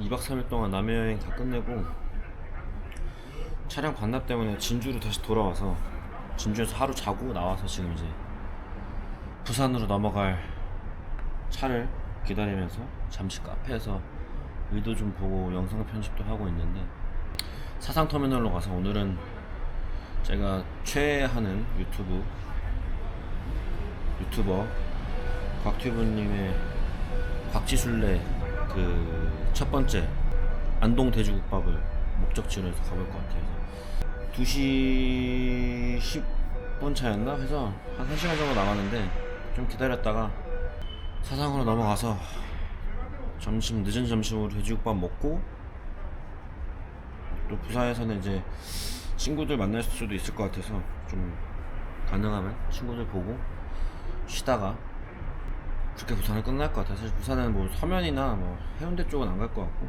2박 3일 동안 남해 여행 다 끝내고 차량 반납 때문에 진주로 다시 돌아와서 진주에서 하루 자고 나와서 지금 이제 부산으로 넘어갈 차를 기다리면서 잠시 카페에서 의도 좀 보고 영상 편집도 하고 있는데 사상터미널로 가서 오늘은 제가 최애하는 유튜브 유튜버 곽튜브님의 곽지술래 그 첫 번째 안동 돼지국밥을 목적지로 해서 가볼 것 같아요. 2시 10분 차였나? 해서 한 1시간 정도 남았는데 좀 기다렸다가 사상으로 넘어가서 점심 늦은 점심으로 돼지국밥 먹고 또 부산에서는 이제 친구들 만날 수도 있을 것 같아서 좀 가능하면 친구들 보고 쉬다가 그렇게 부산은 끝날 것 같아요. 사실 부산은 뭐 서면이나 뭐 해운대 쪽은 안 갈 것 같고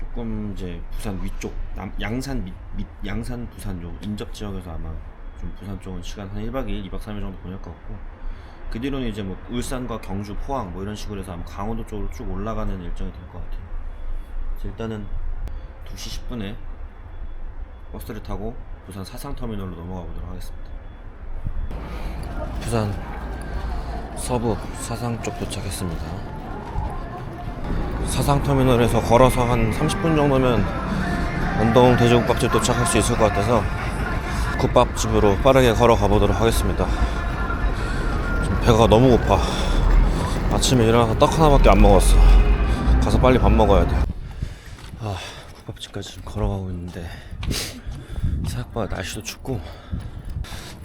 조금 이제 부산 위쪽 남, 양산 밑, 밑 양산 부산 요 인접 지역에서 아마 좀 부산 쪽은 시간 한 1박 2일, 2박 3일 정도 보낼 것 같고 그 뒤로는 이제 뭐 울산과 경주, 포항 뭐 이런 식으로 해서 아마 강원도 쪽으로 쭉 올라가는 일정이 될 것 같아요. 일단은 2시 10분에 버스를 타고 부산 사상터미널로 넘어가 보도록 하겠습니다. 부산 서부 사상 쪽 도착했습니다. 사상 터미널에서 걸어서 한 30분 정도면 안동 돼지국밥집 도착할 수 있을 것 같아서 국밥집으로 빠르게 걸어가 보도록 하겠습니다. 지금 배가 너무 고파. 아침에 일어나서 떡 하나밖에 안 먹었어. 가서 빨리 밥 먹어야 돼. 아, 국밥집까지 걸어가고 있는데 생각보다 날씨도 춥고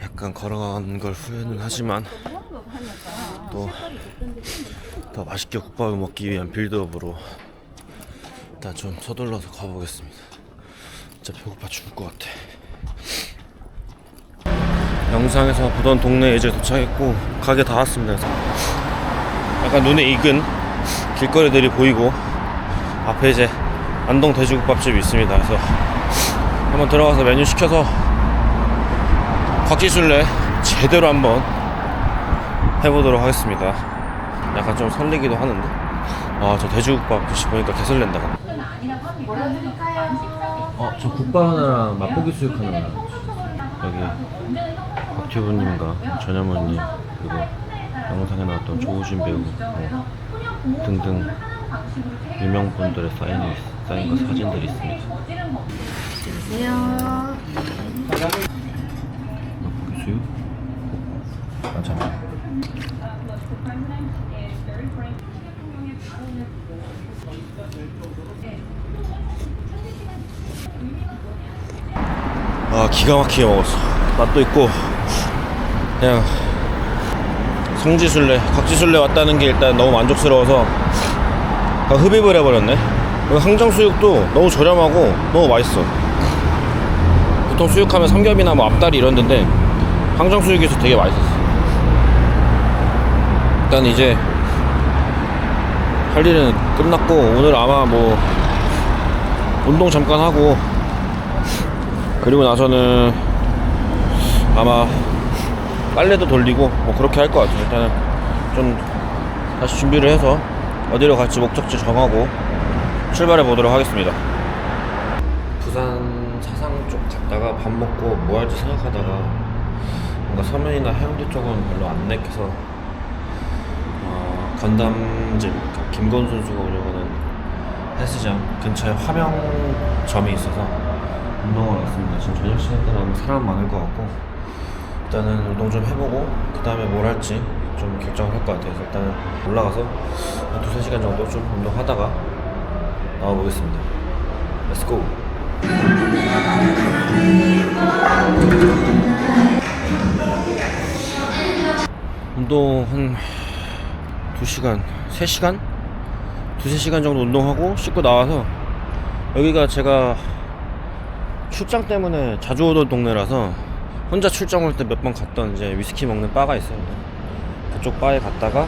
약간 걸어간 걸 후회는 하지만 또 더 맛있게 국밥을 먹기 위한 빌드업으로 일단 좀 서둘러서 가보겠습니다. 진짜 배고파 죽을 것 같아. 영상에서 보던 동네에 이제 도착했고 가게 다 왔습니다. 약간 눈에 익은 길거리들이 보이고 앞에 이제 안동 돼지국밥집이 있습니다. 그래서 한번 들어가서 메뉴 시켜서 곽지술래 제대로 한번 해보도록 하겠습니다. 약간 좀 설레기도 하는데. 아, 저 돼지국밥 글씨 보니까 개설렌다. 어, 저 국밥 하나랑 맛보기 수육 하나. 여기 곽튜브님과 전현무님 그리고 영상에 나왔던 조우진 배우 뭐 등등 유명 분들의 사인이 사인과 사진들이 있습니다. 안녕하세요. 맛보기 수육. 아, 기가 막히게 먹었어. 맛도 있고 그냥 성지순례 각지순례 왔다는 게 일단 너무 만족스러워서 다 흡입을 해버렸네. 항정수육도 너무 저렴하고 너무 맛있어. 보통 수육하면 삼겹이나 뭐 앞다리 이런 데인데 항정수육에서 되게 맛있었어 일단 이제 할 일은 끝났고 오늘 아마 뭐 운동 잠깐 하고 그리고 나서는 아마 빨래도 돌리고 뭐 그렇게 할 것 같아요. 일단은 좀 다시 준비를 해서 어디로 갈지 목적지 정하고 출발해 보도록 하겠습니다. 부산 사상 쪽 갔다가 밥 먹고 뭐 할지 생각하다가 뭔가 서면이나 해운대 쪽은 별로 안 내켜서 어, 건담집 그 김건 선수가 운영하는 헬스장 근처에 화명점이 있어서 운동을 왔습니다. 지금 저녁 시간 때는 사람 많을 것 같고 일단은 운동 좀 해보고 그 다음에 뭘 할지 좀 결정을 할 것 같아요. 그래서 일단은 올라가서 한 두세 시간 정도 좀 운동하다가 나와보겠습니다. Let's go. 운동 한 2시간, 3시간? 두세 시간 정도 운동하고 씻고 나와서 여기가 제가 출장 때문에 자주 오던 동네라서 혼자 출장 올 때 몇 번 갔던 이제 위스키 먹는 바가 있어요. 그쪽 바에 갔다가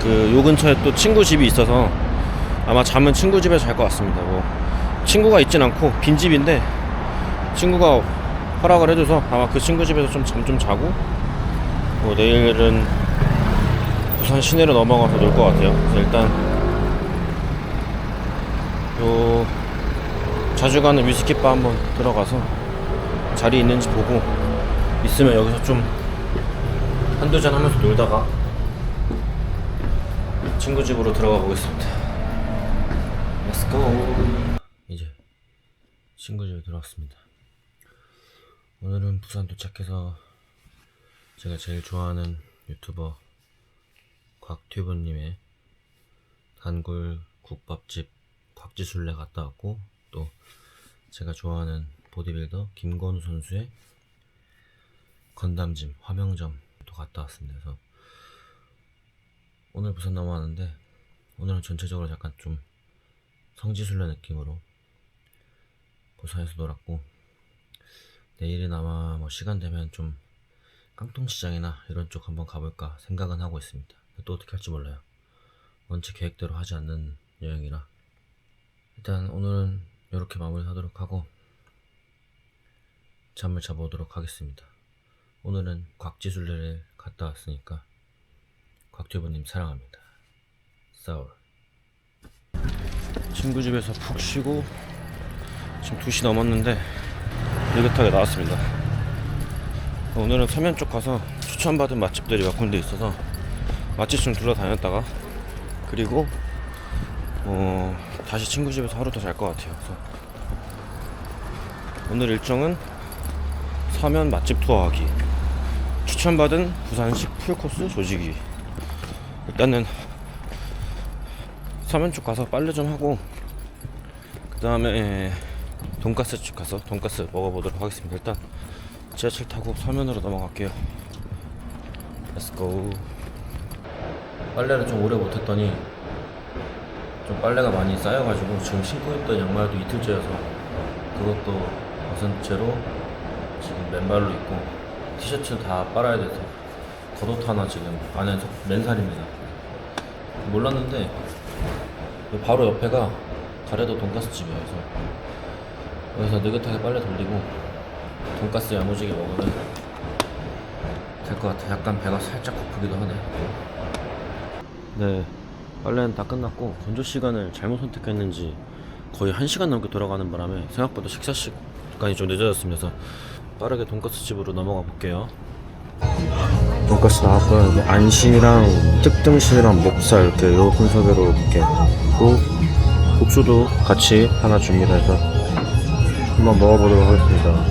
그 요 근처에 또 친구 집이 있어서 아마 잠은 친구 집에서 잘것 같습니다. 뭐 친구가 있진 않고 빈 집인데 친구가 허락을 해줘서 아마 그 친구 집에서 좀 잠 좀 자고 뭐 내일은 부산 시내로 넘어가서 놀 것 같아요. 일단 요 자주 가는 위스키바 한번 들어가서 자리 있는지 보고 있으면 여기서 좀 한두 잔 하면서 놀다가 친구 집으로 들어가 보겠습니다. Let's go. 이제 친구 집에 들어왔습니다. 오늘은 부산 도착해서 제가 제일 좋아하는 유튜버 곽튜브님의 단골 국밥집 곽지술래 갔다 왔고 또 제가 좋아하는 보디빌더 김건우 선수의 건담짐 화명점도 갔다 왔습니다. 그래서 오늘 부산 넘어왔는데 오늘은 전체적으로 약간 좀 성지순례 느낌으로 부산에서 놀았고 내일은 아마 뭐 시간 되면 좀 깡통시장이나 이런 쪽 한번 가볼까 생각은 하고 있습니다. 또 어떻게 할지 몰라요. 원체 계획대로 하지 않는 여행이라 일단 오늘은 이렇게 마무리하도록 하고 잠을 자보도록 하겠습니다. 오늘은 곽지순례를 갔다 왔으니까 곽튜브님 사랑합니다. 싸울 친구 집에서 푹 쉬고 지금 2시 넘었는데 느긋하게 나왔습니다. 오늘은 서면 쪽 가서 추천받은 맛집들이 몇 군데 있어서 맛집 좀 둘러다녔다가 그리고 어, 다시 친구 집에서 하루 더 잘 것 같아요. 그래서 오늘 일정은 서면 맛집 투어하기 추천받은 부산식 풀코스 조지기 일단은 서면 쪽 가서 빨래 좀 하고 그 다음에 돈가스 집 가서 돈가스 먹어보도록 하겠습니다. 일단 지하철 타고 서면으로 넘어갈게요. Go. 빨래를 좀 오래 못했더니 좀 빨래가 많이 쌓여가지고 지금 신고 있던 양말도 이틀째여서 그것도 벗은 채로 지금 맨발로 입고 티셔츠 다 빨아야 돼서 겉옷 하나 지금 안에서 맨살입니다. 몰랐는데 바로 옆에가 가래도 돈가스 집이에요. 그래서 여기서 느긋하게 빨래 돌리고 돈가스 야무지게 먹으면 될 것 같아. 약간 배가 살짝 고프기도 하네. 네, 빨래는 다 끝났고 건조 시간을 잘못 선택했는지 거의 1시간 넘게 돌아가는 바람에 생각보다 식사 시간이 좀 늦어졌습니다. 그래서 빠르게 돈가스 집으로 넘어가 볼게요. 돈가스 나왔고요. 안심이랑 특등심이랑 목살 이렇게 요 순서대로 이렇게 고 국수도 같이 하나 줍니다. 그래서 한번 먹어보도록 하겠습니다.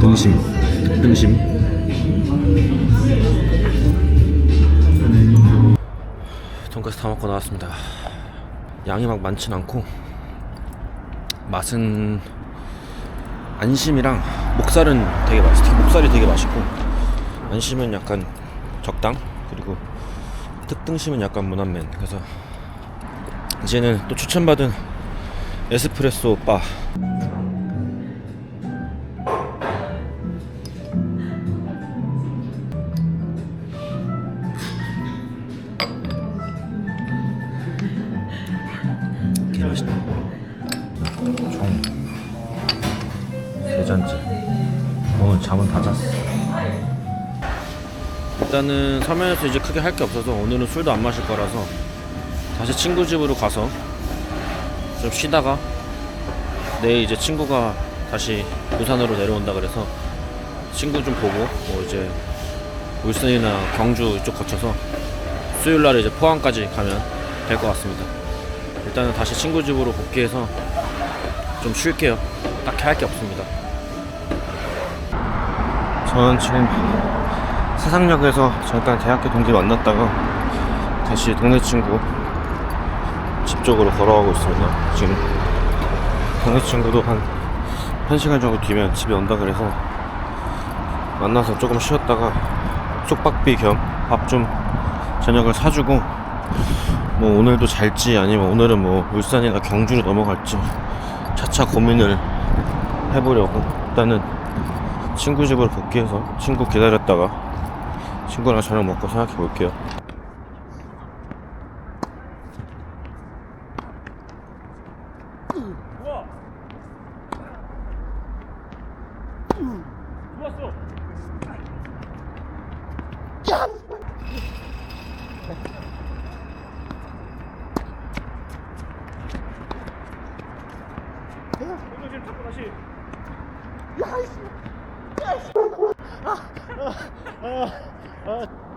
등심, 등심. 돈가스 다 먹고 나왔습니다. 양이 막 많진 않고 맛은 안심이랑 목살은 되게 맛있어. 목살이 되게 맛있고 안심은 약간 적당 그리고 특등심은 약간 무난맨. 그래서 이제는 또 추천받은 에스프레소 바 개 맛있다. 총세 잔째. 오늘 잠은 다 잤어. 일단은 서면에서 이제 크게 할 게 없어서 오늘은 술도 안 마실 거라서 다시 친구 집으로 가서 좀 쉬다가 내일 이제 친구가 다시 부산으로 내려온다 그래서 친구 좀 보고 뭐 이제 울산이나 경주 이쪽 거쳐서 수요일 날에 이제 포항까지 가면 될 것 같습니다. 일단은 다시 친구 집으로 복귀해서 좀 쉴게요. 딱히 할 게 없습니다. 저는 지금 사상역에서 잠깐 대학교 동기 만났다가 다시 동네 친구 집 쪽으로 걸어가고 있습니다. 지금 동네 친구도 한 1시간 정도 뒤면 집에 온다 그래서 만나서 조금 쉬었다가 쪽박비 겸 밥 좀 저녁을 사주고 뭐 오늘도 잘지 아니면 오늘은 뭐 울산이나 경주로 넘어갈지 차차 고민을 해보려고 일단은 친구 집으로 복귀해서 친구 기다렸다가 친구랑 저녁 먹고 생각해 볼게요. 돌돌질 잡고 다시.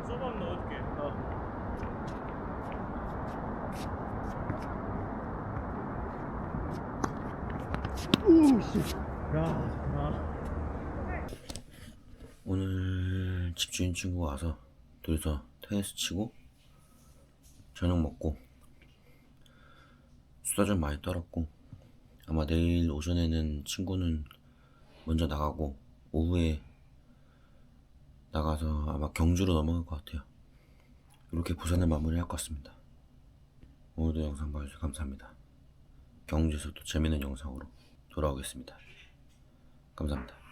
서브업 넣어줄게. 오우 씨. 야. 오늘 집주인 친구가 와서 둘이서 테니스 치고 저녁 먹고 수다 좀 많이 떨었고 아마 내일 오전에는 친구는 먼저 나가고 오후에 나가서 아마 경주로 넘어갈 것 같아요. 이렇게 부산을 마무리할 것 같습니다. 오늘도 영상 봐주셔서 감사합니다. 경주에서 또 재밌는 영상으로 돌아오겠습니다. 감사합니다.